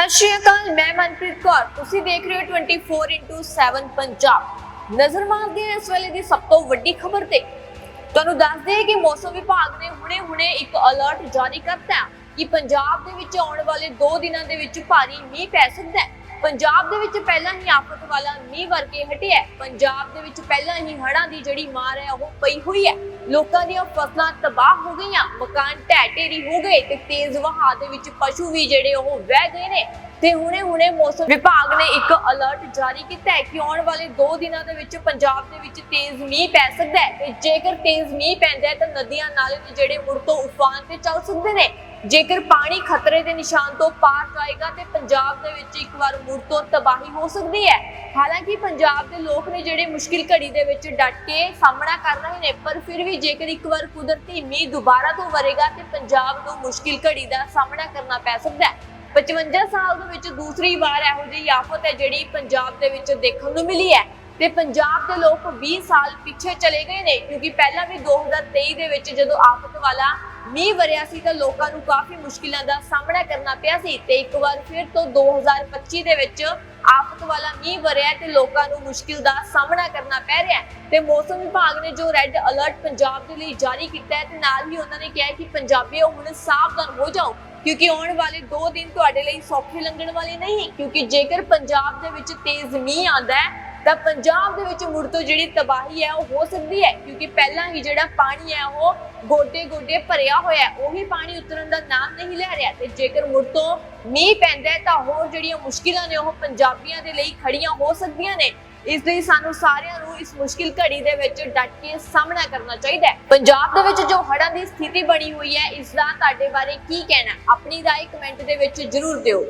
ਸਤਿ ਸ਼੍ਰੀ ਅਕਾਲ, ਮੈਂ ਮਨਪ੍ਰੀਤ ਕੌਰ। ਤੁਸੀਂ ਦੇਖ ਰਹੇ ਹੋ 24x7 ਪੰਜਾਬ। ਨਜ਼ਰ ਮਾਰਦੇ ਹਾਂ ਇਸ ਵੇਲੇ ਦੀ ਸਭ ਤੋਂ ਵੱਡੀ ਖਬਰ ਤੇ। ਤੁਹਾਨੂੰ ਦੱਸਦੇ ਹਾਂ ਕਿ ਮੌਸਮ ਵਿਭਾਗ ਨੇ ਹੁਣੇ-ਹੁਣੇ ਇੱਕ ਅਲਰਟ ਜਾਰੀ ਕਰਤਾ ਕਿ ਪੰਜਾਬ ਦੇ ਵਿੱਚ ਆਉਣ ਵਾਲੇ 2 ਦਿਨਾਂ ਦੇ ਵਿੱਚ ਭਾਰੀ ਮੀਂਹ ਪੈ ਸਕਦਾ ਹੈ। ਪੰਜਾਬ ਦੇ ਵਿੱਚ ਪਹਿਲਾਂ ਹੀ ਆਫਤ ਵਾਲਾ ਮੀਂਹ ਵਰਕੇ ਹਟਿਆ ਹੈ। ਪੰਜਾਬ ਦੇ ਵਿੱਚ ਪਹਿਲਾਂ ਹੀ ਹੜ੍ਹਾਂ ਦੀ ਜਿਹੜੀ ਮਾਰ ਹੈ, ਉਹ ਪਈ ਹੋਈ ਹੈ। ਲੋਕਾਂ ਦੀਆਂ ਫਸਲਾਂ ਤਬਾਹ ਹੋ ਗਈਆਂ, ਮਕਾਨ ਢਹਿ ਢੇਰੀ ਹੋ ਗਏ ਤੇ ਤੇਜ਼ ਵਹਾਅ ਦੇ ਵਿੱਚ ਪਸ਼ੂ ਵੀ ਜਿਹੜੇ ਉਹ ਵਹਿ ਗਏ ਨੇ। ਤੇ ਹੁਣੇ-ਹੁਣੇ ਮੌਸਮ ਵਿਭਾਗ ਨੇ ਇੱਕ ਅਲਰਟ ਜਾਰੀ ਕੀਤਾ ਹੈ ਕਿ ਆਉਣ ਵਾਲੇ 2 ਦਿਨਾਂ ਦੇ ਵਿੱਚ ਪੰਜਾਬ ਦੇ ਵਿੱਚ ਤੇਜ਼ ਮੀਂਹ ਪੈ ਸਕਦਾ ਹੈ। ਤੇ ਜੇਕਰ ਤੇਜ਼ ਮੀਂਹ ਪੈਂਦਾ ਹੈ ਤਾਂ ਨਦੀਆਂ ਨਾਲੇ ਨੇ ਜਿਹੜੇ ਮੁੜ ਤੋਂ ਉਫਾਨ ਤੇ ਚੱਲ ਸਕਦੇ ਨੇ। ਜੇਕਰ ਪਾਣੀ ਖਤਰੇ ਦੇ ਨਿਸ਼ਾਨ ਤੋਂ ਪਾਰ ਜਾਏਗਾ ਤੇ ਪੰਜਾਬ ਦੇ ਵਿੱਚ ਇੱਕ ਵਾਰ ਮੁੜ ਤੋਂ ਤਬਾਹੀ ਹੋ ਸਕਦੀ ਹੈ। ਹਾਲਾਂਕਿ ਪੰਜਾਬ ਦੇ ਲੋਕ ਨੇ ਜਿਹੜੇ ਮੁਸ਼ਕਿਲ ਘੜੀ ਦੇ ਵਿੱਚ ਡਟ ਕੇ ਸਾਹਮਣਾ ਕਰ ਰਹੇ ਨੇ, ਪਰ ਫਿਰ ਵੀ ਜੇਕਰ ਇੱਕ ਵਾਰ ਕੁਦਰਤੀ ਮੀਂਹ ਦੁਬਾਰਾ ਤੋਂ ਵਰੇਗਾ ਤੇ ਪੰਜਾਬ ਨੂੰ ਮੁਸ਼ਕਿਲ ਘੜੀ ਦਾ ਸਾਹਮਣਾ ਕਰਨਾ ਪੈ ਸਕਦਾ ਹੈ। 55 ਸਾਲ ਦੇ ਵਿੱਚ ਦੂਸਰੀ ਵਾਰ ਇਹੋ ਜਿਹੀ ਆਫਤ ਹੈ ਜਿਹੜੀ ਪੰਜਾਬ ਦੇ ਵਿੱਚ ਦੇਖਣ ਨੂੰ ਮਿਲੀ ਹੈ ਤੇ ਪੰਜਾਬ ਦੇ ਲੋਕ 20 ਸਾਲ ਪਿੱਛੇ ਚਲੇ ਗਏ ਨੇ, ਕਿਉਂਕਿ ਪਹਿਲਾਂ ਵੀ 2023 ਦੇ ਵਿੱਚ ਜਦੋਂ ਆਫਤ ਵਾਲਾ ਮੀਂਹ ਵਰਿਆ ਸੀ ਤਾਂ ਲੋਕਾਂ ਨੂੰ ਕਾਫੀ ਮੁਸ਼ਕਿਲਾਂ ਦਾ ਸਾਹਮਣਾ ਕਰਨਾ ਪਿਆ ਸੀ ਤੇ ਇੱਕ ਵਾਰ ਫਿਰ ਤੋਂ 2025 ਦੇ ਵਿੱਚ ਆਫਤ ਵਾਲਾ ਮੀਂਹ ਵਰਿਆ ਤੇ ਲੋਕਾਂ ਨੂੰ ਮੁਸ਼ਕਿਲ ਦਾ ਸਾਹਮਣਾ ਕਰਨਾ ਪੈ ਰਿਹਾ ਤੇ ਮੌਸਮ ਵਿਭਾਗ ਨੇ ਜੋ ਰੈੱਡ ਅਲਰਟ ਪੰਜਾਬ ਦੇ ਲਈ ਜਾਰੀ ਕੀਤਾ ਹੈ ਤੇ ਨਾਲ ਹੀ ਉਹਨਾਂ ਨੇ ਕਿਹਾ ਕਿ ਪੰਜਾਬੀਓ ਹੁਣ ਸਾਵਧਾਨ ਹੋ ਜਾਓ, ਕਿਉਂਕਿ ਆਉਣ ਵਾਲੇ 2 ਦਿਨ ਤੁਹਾਡੇ ਲਈ ਸੌਖੇ ਲੰਘਣ ਵਾਲੇ ਨਹੀਂ, ਕਿਉਂਕਿ ਜੇਕਰ ਪੰਜਾਬ ਦੇ ਵਿੱਚ ਤੇਜ਼ ਮੀਂਹ ਆਂਦਾ ਹੈ ਤਾਂ ਪੰਜਾਬ ਦੇ ਵਿੱਚ ਮੁੜ ਤੋਂ ਜਿਹੜੀ ਤਬਾਹੀ ਹੈ ਉਹ ਹੋ ਸਕਦੀ ਹੈ ਕਿਉਂਕਿ ਪਹਿਲਾਂ ਹੀ ਜਿਹੜਾ ਪਾਣੀ ਹੈ ਉਹ ਗੋਡੇ ਗੋਡੇ ਭਰਿਆ ਹੋਇਆ ਹੈ ਉਹੀ ਪਾਣੀ ਉਤਰਨ ਦਾ ਨਾਮ ਨਹੀਂ ਲੈ ਰਿਹਾ ਤੇ ਜੇਕਰ ਮੁੜ ਤੋਂ ਮੀਂਹ ਪੈਂਦਾ ਹੈ ਤਾਂ ਹੋਰ ਜਿਹੜੀਆਂ ਮੁਸ਼ਕਿਲਾਂ ਨੇ ਉਹ ਪੰਜਾਬੀਆਂ ਦੇ ਲਈ ਖੜੀਆਂ ਹੋ ਸਕਦੀਆਂ ਨੇ ਇਸ ਲਈ ਸਾਨੂੰ ਸਾਰਿਆਂ ਨੂੰ ਇਸ ਮੁਸ਼ਕਿਲ ਘੜੀ ਦੇ ਵਿੱਚ ਡਟ ਕੇ ਸਾਹਮਣਾ ਕਰਨਾ ਚਾਹੀਦਾ ਹੈ ਪੰਜਾਬ ਦੇ ਵਿੱਚ ਜੋ ਹੜ੍ਹਾਂ ਦੀ ਸਥਿਤੀ ਬਣੀ ਹੋਈ ਹੈ ਇਸ ਦਾ ਤੁਹਾਡੇ ਬਾਰੇ ਕੀ ਕਹਿਣਾ ਹੈ? ਆਪਣੀ رائے ਕਮੈਂਟ ਦੇ ਵਿੱਚ ਜ਼ਰੂਰ ਦਿਓ